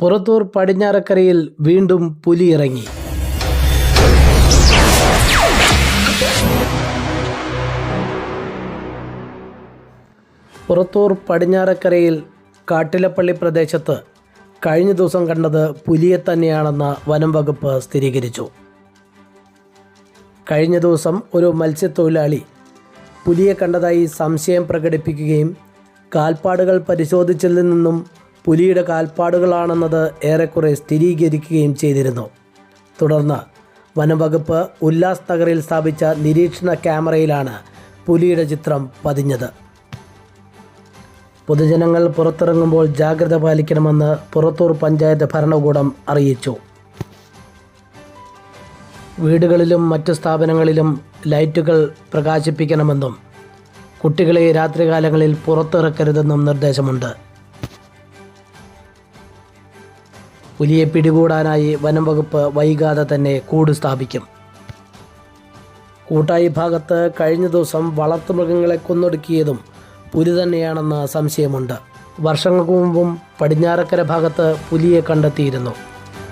പുറത്തൂർ പടിഞ്ഞാറക്കരയിൽ വീണ്ടും പുലി ഇറങ്ങി. പുറത്തൂർ പടിഞ്ഞാറക്കരയിൽ കാട്ടിലപ്പള്ളി പ്രദേശത്ത് കഴിഞ്ഞ ദിവസം കണ്ടത് പുലിയെ തന്നെയാണെന്ന് വനം വകുപ്പ് സ്ഥിരീകരിച്ചു. കഴിഞ്ഞ ദിവസം ഒരു മത്സ്യത്തൊഴിലാളി പുലിയെ കണ്ടതായി സംശയം പ്രകടിപ്പിക്കുകയും കാൽപ്പാടുകൾ പരിശോധിച്ചതിൽ നിന്നും പുലിയുടെ കാൽപ്പാടുകളാണെന്നത് ഏറെക്കുറെ സ്ഥിരീകരിക്കുകയും ചെയ്തിരുന്നു. തുടർന്ന് വനംവകുപ്പ് ഉല്ലാസ് നഗറിൽ സ്ഥാപിച്ച നിരീക്ഷണ ക്യാമറയിലാണ് പുലിയുടെ ചിത്രം പതിഞ്ഞത്. പൊതുജനങ്ങൾ പുറത്തിറങ്ങുമ്പോൾ ജാഗ്രത പാലിക്കണമെന്ന് പുറത്തൂർ പഞ്ചായത്ത് ഭരണകൂടം അറിയിച്ചു. വീടുകളിലും മറ്റു സ്ഥാപനങ്ങളിലും ലൈറ്റുകൾ പ്രകാശിപ്പിക്കണമെന്നും കുട്ടികളെ രാത്രികാലങ്ങളിൽ പുറത്തിറക്കരുതെന്നും നിർദ്ദേശമുണ്ട്. പുലിയെ പിടികൂടാനായി വനം വകുപ്പ് വൈകാതെ തന്നെ കൂട് സ്ഥാപിക്കും. കൂട്ടായി ഭാഗത്ത് കഴിഞ്ഞ ദിവസം വളർത്തുമൃഗങ്ങളെ കൊന്നൊടുക്കിയതും പുലി തന്നെയാണെന്ന് സംശയമുണ്ട്. വർഷങ്ങൾക്ക് മുമ്പും പടിഞ്ഞാറക്കര ഭാഗത്ത് പുലിയെ കണ്ടെത്തിയിരുന്നു.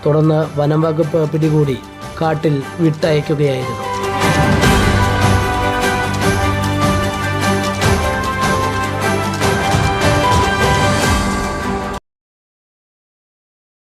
തുടർന്ന് വനം വകുപ്പ് പിടികൂടി കാട്ടിൽ വിട്ടയക്കുകയായിരുന്നു.